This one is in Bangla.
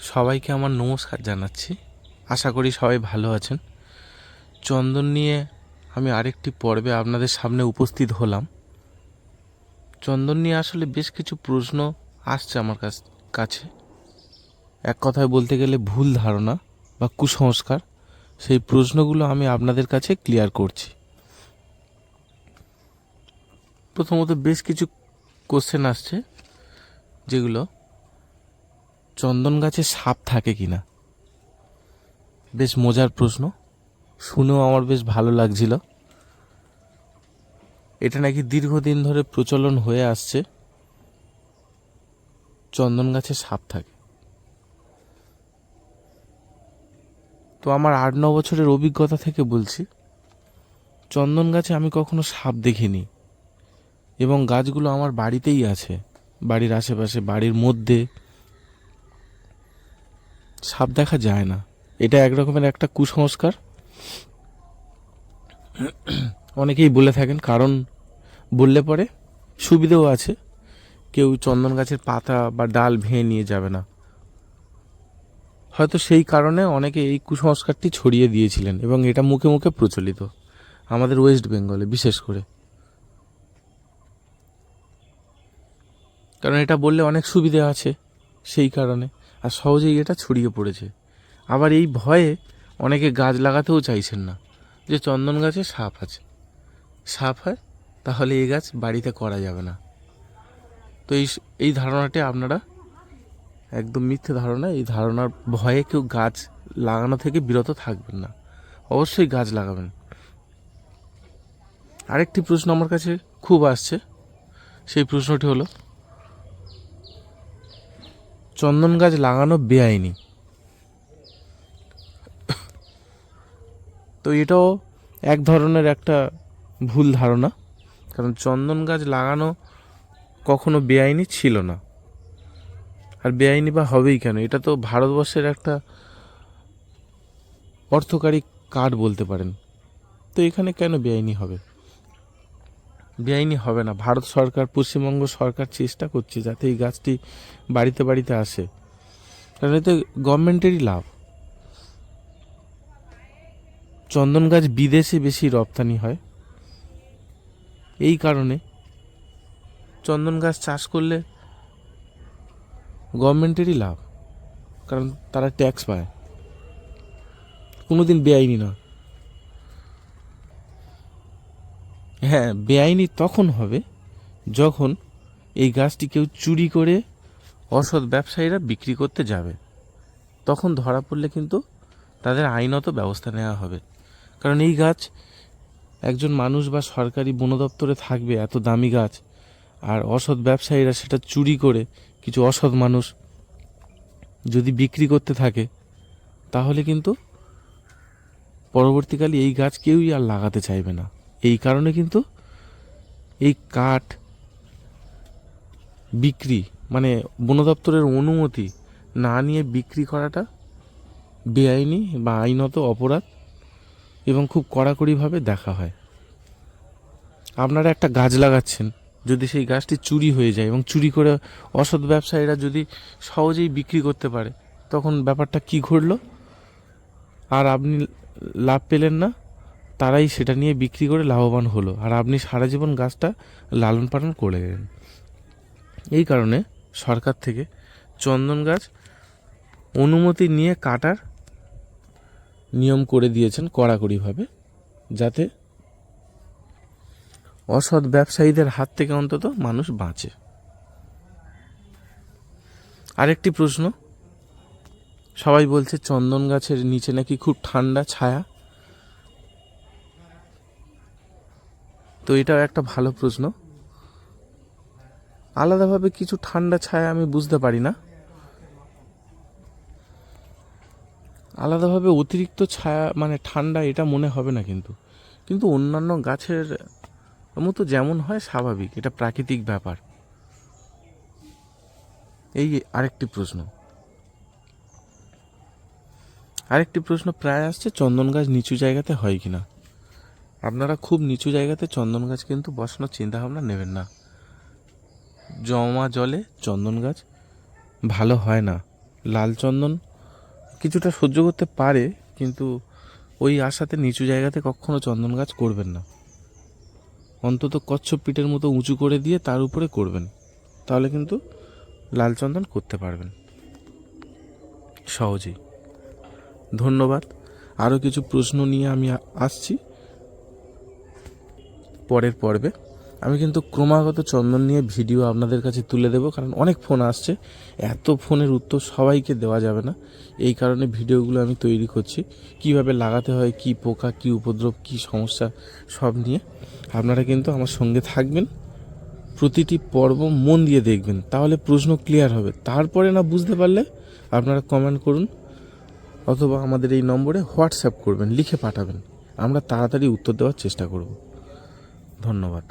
সবাইকে আমার নমস্কার জানাচ্ছি। আশা করি সবাই ভালো আছেন। চন্দন নিয়ে আমি আরেকটি পর্বে আপনাদের সামনে উপস্থিত হলাম। চন্দন নিয়ে আসলে বেশ কিছু প্রশ্ন আসছে আমার কাছ এক কথায় বলতে গেলে ভুল ধারণা বা কুসংস্কার, সেই প্রশ্নগুলো আমি আপনাদের কাছে ক্লিয়ার করছি। প্রথমত বেশ কিছু কোশ্চেন আসছে, যেগুলো চন্দন গাছে সাপ থাকে কিনা? বেশ মজার প্রশ্ন। শুনেও আমার বেশ ভালো লাগছিল। এটা নাকি দীর্ঘদিন ধরে প্রচলন হয়ে আসছে। চন্দন গাছে সাপ থাকে। তো আমার আট ন বছরের অভিজ্ঞতা থেকে বলছি চন্দন গাছে আমি কখনো সাপ দেখিনি এবং গাছগুলো আমার বাড়িতেই আছে, বাড়ির আশেপাশে, বাড়ির মধ্যে। সাপ দেখা যায় না। এটা এক রকমের একটা কুসংস্কার। অনেকেই বলে থাকেন, কারণ বললে পরে সুবিধেও আছে। কেউ চন্দন গাছের পাতা বা ডাল ভেঙে নিয়ে যাবে না। হয়তো সেই কারণে অনেকে এই কুসংস্কারটি ছড়িয়ে দিয়েছিলেন এবং এটা মুখে মুখে প্রচলিত আমাদের ওয়েস্ট বেঙ্গলে, বিশেষ করে। কারণ এটা বললে অনেক সুবিধে আছে সেই কারণে। আর সহজেই এটা ছড়িয়ে পড়েছে। আবার এই ভয়ে অনেকে গাছ লাগাতেও চাইছেন না, যে চন্দন গাছে সাপ আছে। সাপ হয়, তাহলে এই গাছ বাড়িতে করা যাবে না। তো এই এই ধারণাটি আপনারা একদম মিথ্যে ধারণা, এই ধারণার ভয়ে কেউ গাছ লাগানো থেকে বিরত থাকবেন না। অবশ্যই গাছ লাগাবেন। আরেকটি প্রশ্ন আমার কাছে খুব আসছে। সেই প্রশ্নটি হলো চন্দন গাছ লাগানো বেআইনি। তো এটাও এক ধরনের একটা ভুল ধারণা, কারণ চন্দন গাছ লাগানো কখনো বেআইনি ছিল না। আর বেআইনি বা হবেই কেন? এটা তো ভারতবর্ষের একটা অর্থকারী কার্ড বলতে পারেন। তো এখানে কেন বেআইনি হবে? বেআইনি হবে না। ভারত সরকার, পশ্চিমবঙ্গ সরকার চেষ্টা করছে যাতে এই গাছটি বাড়িতে বাড়িতে আসে। কারণ এতে গভর্নমেন্টেরই লাভ। চন্দন গাছ বিদেশে বেশি রপ্তানি হয়। এই কারণে চন্দন গাছ চাষ করলে গভর্নমেন্টেরই লাভ। কারণ তারা ট্যাক্স পায়। কোনোদিন বেআইনি না হ্যাঁ বেআইনি তখন হবে যখন এই গাছটি কেউ চুরি করে অসৎ ব্যবসায়ীরা বিক্রি করতে যাবে। তখন ধরা পড়লে কিন্তু তাদের আইনত ব্যবস্থা নেওয়া হবে। কারণ এই গাছ একজন মানুষ বা সরকারি বন দপ্তরে থাকবে, এত দামি গাছ, আর অসৎ ব্যবসায়ীরা সেটা চুরি করে কিছু অসৎ মানুষ যদি বিক্রি করতে থাকে, তাহলে কিন্তু পরবর্তীকালে এই গাছ কেউই আর লাগাতে চাইবে না। এই কারণে কিন্তু এই কাঠ বিক্রি মানে বন দপ্তরের অনুমতি না নিয়ে বিক্রি করাটা বেআইনি বা আইনত অপরাধ এবং খুব কড়াকড়িভাবে দেখা হয়। আপনারা একটা গাছ লাগাচ্ছেন, যদি সেই গাছটি চুরি হয়ে যায় এবং চুরি করে অসৎ ব্যবসায়ীরা যদি সহজেই বিক্রি করতে পারে, তখন ব্যাপারটা কি ঘটলো? আর আপনি লাভ পেলেন না? তারাই সেটা নিয়ে বিক্রি করে লাভবান হলো। আর আপনি সারা জীবন গাছটা লালন পালন করে গেলেন। এই কারণে সরকার থেকে চন্দন গাছ অনুমতি নিয়ে কাটার নিয়ম করে দিয়েছেন কড়াকড়িভাবে, যাতে অসৎ ব্যবসায়ীদের হাত থেকে অন্তত মানুষ বাঁচে। আরেকটি প্রশ্ন, সবাই বলছে চন্দন গাছের নিচে নাকি খুব ঠান্ডা ছায়া? তো এটাও একটা ভালো প্রশ্ন। আলাদাভাবে কিছু ঠান্ডা ছায়া আমি বুঝতে পারি না। আলাদাভাবে অতিরিক্ত ছায়া মানে ঠান্ডা এটা মনে হবে না কিন্তু। কিন্তু অন্যান্য গাছের মতো যেমন হয় স্বাভাবিক, এটা প্রাকৃতিক ব্যাপার। এই আরেকটি প্রশ্ন। আরেকটি প্রশ্ন প্রায় আসছে, চন্দন গাছ নিচু জায়গাতে হয় কিনা? আপনারা খুব নিচু জায়গাতে চন্দন গাছ কিন্তু বসানোর চিন্তাভাবনা নেবেন না। জমা জলে চন্দন গাছ ভালো হয় না। লাল চন্দন কিছুটা সহ্য করতে পারে, কিন্তু ওই আশাতে নিচু জায়গাতে কখনো চন্দন গাছ করবেন না। অন্তত কচ্ছপ পিঠের মতো উঁচু করে দিয়ে তার উপরে করবেন, তাহলে কিন্তু লাল চন্দন করতে পারবেন। সহজেই। ধন্যবাদ। আরও কিছু প্রশ্ন নিয়ে আমি আসছি। পরের পর্বে। আমি কিন্তু ক্রমাগত চন্দন নিয়ে ভিডিও আপনাদের কাছে তুলে দেবো, কারণ অনেক ফোন আসছে। এত ফোনের উত্তর সবাইকে দেওয়া যাবে না। এই কারণে ভিডিওগুলো আমি তৈরি করছি। কীভাবে লাগাতে হয়, কি পোকা, কি উপদ্রব, কি সমস্যা, সব নিয়ে। আপনারা কিন্তু আমার সঙ্গে থাকবেন। প্রতিটি পর্ব মন দিয়ে দেখবেন, তাহলে প্রশ্ন ক্লিয়ার হবে। তারপরে না বুঝতে পারলে আপনারা কমেন্ট করুন, অথবা আমাদের এই নম্বরে হোয়াটসঅ্যাপ করবেন, লিখে পাঠাবেন। আমরা তাড়াতাড়ি উত্তর দেওয়ার চেষ্টা করব। ধন্যবাদ।